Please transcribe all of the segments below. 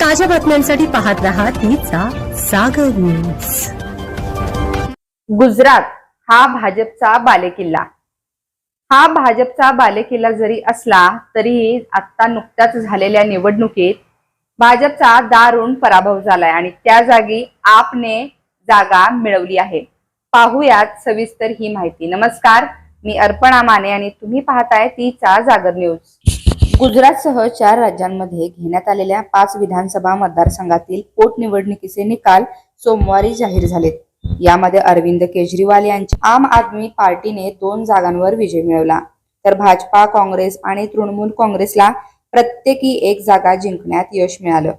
ताज्या बातम्यांसाठी पाहत राहा तिचा सागर न्यूज गुजरात हा भाजपचा बालेकिल्ला. हा भाजपचा बालेकिल्ला जरी असला तरीही आता नुकत्याच झालेल्या निवडणुकीत भाजपचा दारुण पराभव झालाय आणि त्या जागी आपने जागा मिळवली आहे. पाहूयात सविस्तर ही माहिती. नमस्कार मी अर्पणा माने आणि तुम्ही पाहताय तीचा जागर न्यूज गुजरातसह चार राज्यांमध्ये घेण्यात आलेल्या पाच विधानसभा मतदारसंघातील पोटनिवडणुकीचे निकाल सोमवारी जाहीर झालेत. यामध्ये अरविंद केजरीवाल यांच्या आम आदमी पार्टीने दोन जागांवर विजय मिळवला. तर भाजपा काँग्रेस आणि तृणमूल काँग्रेसला प्रत्येकी एक जागा जिंकण्यात यश मिळालं.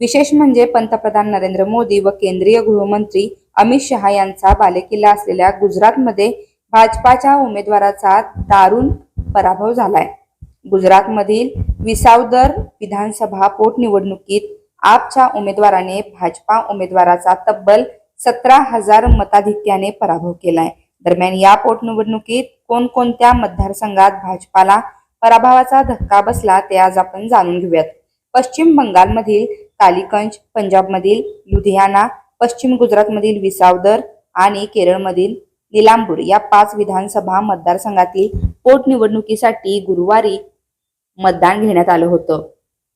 विशेष म्हणजे पंतप्रधान नरेंद्र मोदी व केंद्रीय गृहमंत्री अमित शहा यांचा बालेकिल्ला असलेल्या गुजरातमध्ये भाजपाच्या उमेदवाराचा दारुण पराभव झालाय. गुजरातमधील विसावदर विधानसभा पोटनिवडणुकीत आपच्या उमेदवाराने भाजपा उमेदवाराचा तब्बल सतरा हजार मताधिक्याने पराभव केलाय. दरम्यान या पोटनिवडणुकीत कोणकोणत्या मतदारसंघात भाजपाला पराभवाचा धक्का बसला ते आज आपण जाणून घेऊयात. पश्चिम बंगालमधील कालिकंज पंजाबमधील लुधियाना पश्चिम गुजरातमधील विसावदर आणि केरळमधील निलांबूर या पाच विधानसभा मतदारसंघातील पोटनिवडणुकीसाठी गुरुवारी मतदान घेण्यात आलं होतं.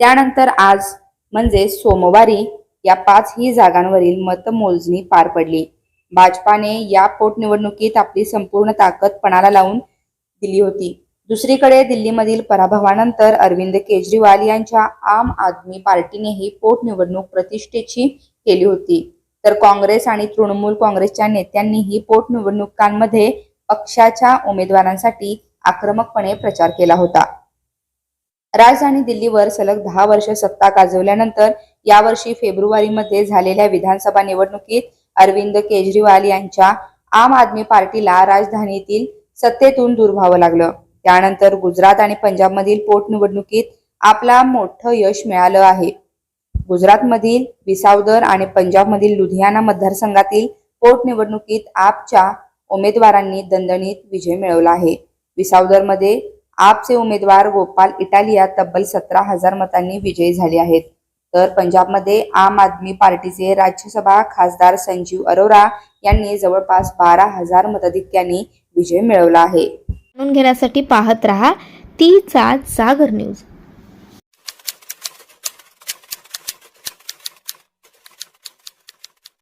त्यानंतर आज म्हणजे सोमवारी या पाचही जागांवरील मतमोजणी पार पडली. भाजपाने या पोटनिवडणुकीत आपली संपूर्ण ताकद पणाला लावून दिली होती. दुसरीकडे दिल्लीमधील पराभवानंतर अरविंद केजरीवाल यांच्या आम आदमी पार्टीनेही पोटनिवडणूक प्रतिष्ठेची केली होती. तर काँग्रेस आणि तृणमूल काँग्रेसच्या नेत्यांनीही पोटनिवडणुकांमध्ये पक्षाच्या उमेदवारांसाठी आक्रमकपणे प्रचार केला होता. राजधानी दिल्लीवर सलग दहा वर्ष सत्ता गाजवल्यानंतर यावर्षी फेब्रुवारीमध्ये झालेल्या विधानसभा निवडणुकीत अरविंद केजरीवाल यांच्या आम आदमी पार्टीला राजधानीतील सत्तेतून दूर व्हावं लागलं. त्यानंतर गुजरात आणि पंजाबमधील पोटनिवडणुकीत आपला मोठं यश मिळालं आहे. गुजरातमधील विसावदर आणि पंजाबमधील लुधियाना मतदारसंघातील पोटनिवडणुकीत आपच्या उमेदवारांनी दणदणीत विजय मिळवला आहे. विसावदरमध्ये आपचे उमेदवार गोपाल इटालिया तब्बल सतरा हजार मतांनी विजयी झाले आहेत. तर पंजाबमध्ये आम आदमी पार्टीचे राज्यसभा खासदार संजीव अरोरा यांनी जवळपास बारा हजार मताधिक्यांनी विजय मिळवला आहे. जाणून घेण्यासाठी पाहत रहा तीचा जागर न्यूज.